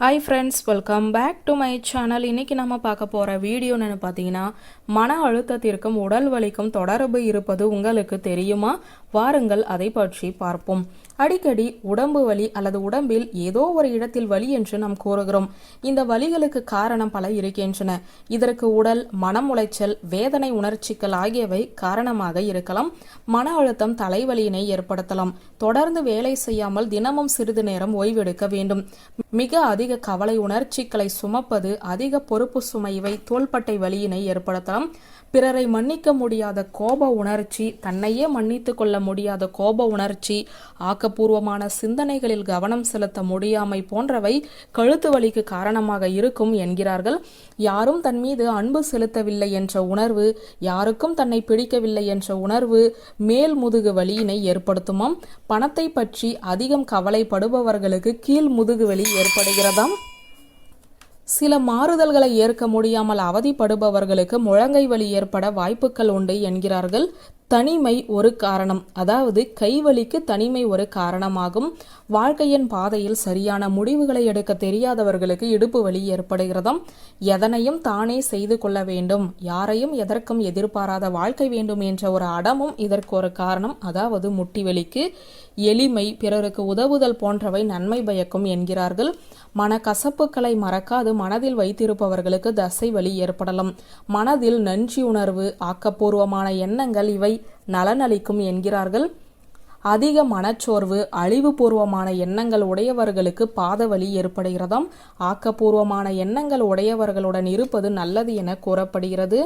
Hi friends welcome back to my channel இன்னைக்கு நம்ம பார்க்க போகிற வீடியோன்னு பார்த்தீங்கன்னா மன அழுத்தத்திற்கும் உடல் வலிக்கும் தொடர்பு இருப்பது உங்களுக்கு தெரியுமா? வாருங்கள் அதை பற்றி பார்ப்போம். அடிக்கடி உடம்பு வலி அல்லது உடம்பில் ஏதோ ஒரு இடத்தில் வலி என்று நாம் கூறுகிறோம். இந்த வலிகளுக்கு காரணம் பல இருக்கின்றன. இதற்கு உடல் மனம் உளைச்சல் வேதனை உணர்ச்சிகள் ஆகியவை காரணமாக இருக்கலாம். மன அழுத்தம் தலைவலியினை ஏற்படுத்தலாம். தொடர்ந்து வேலை செய்யாமல் தினமும் சிறிது நேரம் ஓய்வெடுக்க வேண்டும். மிக அதிக அதிக கவலை உணர்ச்சிகளை சுமப்பது அதிக பொறுப்பு சுமைவை தோள்பட்டை வலியினை ஏற்படுத்தலாம். பிறரை மன்னிக்க முடியாத கோப உணர்ச்சி தன்னையே மன்னித்து கொள்ள முடியாத கோப உணர்ச்சி ஆக்கப்பூர்வமான சிந்தனைகளில் கவனம் செலுத்த முடியாமை போன்றவை கழுத்து வலிக்கு காரணமாக இருக்கும் என்கிறார்கள். யாரும் தன் மீது அன்பு செலுத்தவில்லை என்ற உணர்வு யாருக்கும் தன்னை பிடிக்கவில்லை என்ற உணர்வு மேல் முதுகு வலியினை ஏற்படுத்துமாம். பணத்தை பற்றி அதிகம் கவலைப்படுபவர்களுக்கு கீழ் முதுகு வலி ஏற்படுகிறது. ஏற்படுகிறதாம் சில மாறுதல்களை ஏற்க முடியாமல் அவதிப்படுபவர்களுக்கு முழங்கை வலி ஏற்பட வாய்ப்புகள் உண்டு என்கிறார்கள் தனிமை ஒரு காரணம். அதாவது கைவலிக்கு தனிமை ஒரு காரணமாகும். வாழ்க்கையின் பாதையில் சரியான முடிவுகளை எடுக்க தெரியாதவர்களுக்கு இடுப்பு வலி ஏற்படுகிறதாம். எதனையும் தானே செய்து கொள்ள வேண்டும். யாரையும் எதற்கும் எதிர்பாராத வாழ்க்கை வேண்டும் என்ற ஒரு அடமும் இதற்கு ஒரு காரணம். அதாவது முட்டி வலிக்கு எளிமை பிறருக்கு உதவுதல் போன்றவை நன்மை பயக்கும் என்கிறார்கள். மனக்கசப்புகளை மறக்காது மனதில் வைத்திருப்பவர்களுக்கு தசை வலி ஏற்படலாம். மனதில் நன்றி உணர்வு ஆக்கப்பூர்வமான எண்ணங்கள் இவை நலனளிக்கும் என்கிறார்கள். அதிக மனச்சோர்வு அழிவுபூர்வமான எண்ணங்கள் உடையவர்களுக்கு பாதவலி ஏற்படுகிறதாம். ஆக்கப்பூர்வமான எண்ணங்கள் உடையவர்களுடன் இருப்பது நல்லது என கூறப்படுகிறது.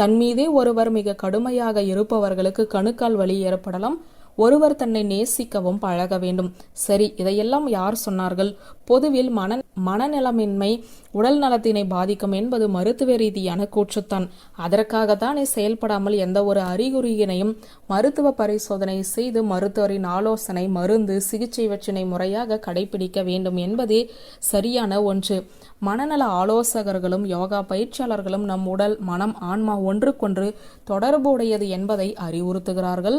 தன்மீதே ஒருவர் மிக கடுமையாக இருப்பவர்களுக்கு கணுக்கால் வலி ஏற்படலாம். ஒருவர் தன்னை நேசிக்கவும் பழக வேண்டும். சரி இதையெல்லாம் யார் சொன்னார்கள்? பொதுவில் மன மனநலமின்மை உடல் நலத்தினை பாதிக்கும் என்பது மருத்துவ ரீதியான கூற்றுத்தான். அதற்காகத்தானே செயல்படாமல் எந்த ஒரு அறிகுறியினையும் மருத்துவ பரிசோதனை செய்து மருத்துவரின் ஆலோசனை மருந்து சிகிச்சைவற்றினை முறையாக கடைபிடிக்க வேண்டும் என்பதே சரியான ஒன்று. மனநல ஆலோசகர்களும் யோகா பயிற்சியாளர்களும் நம் உடல் மனம் ஆன்மா ஒன்றுக்கொன்று தொடர்பு உடையது என்பதை அறிவுறுத்துகிறார்கள்.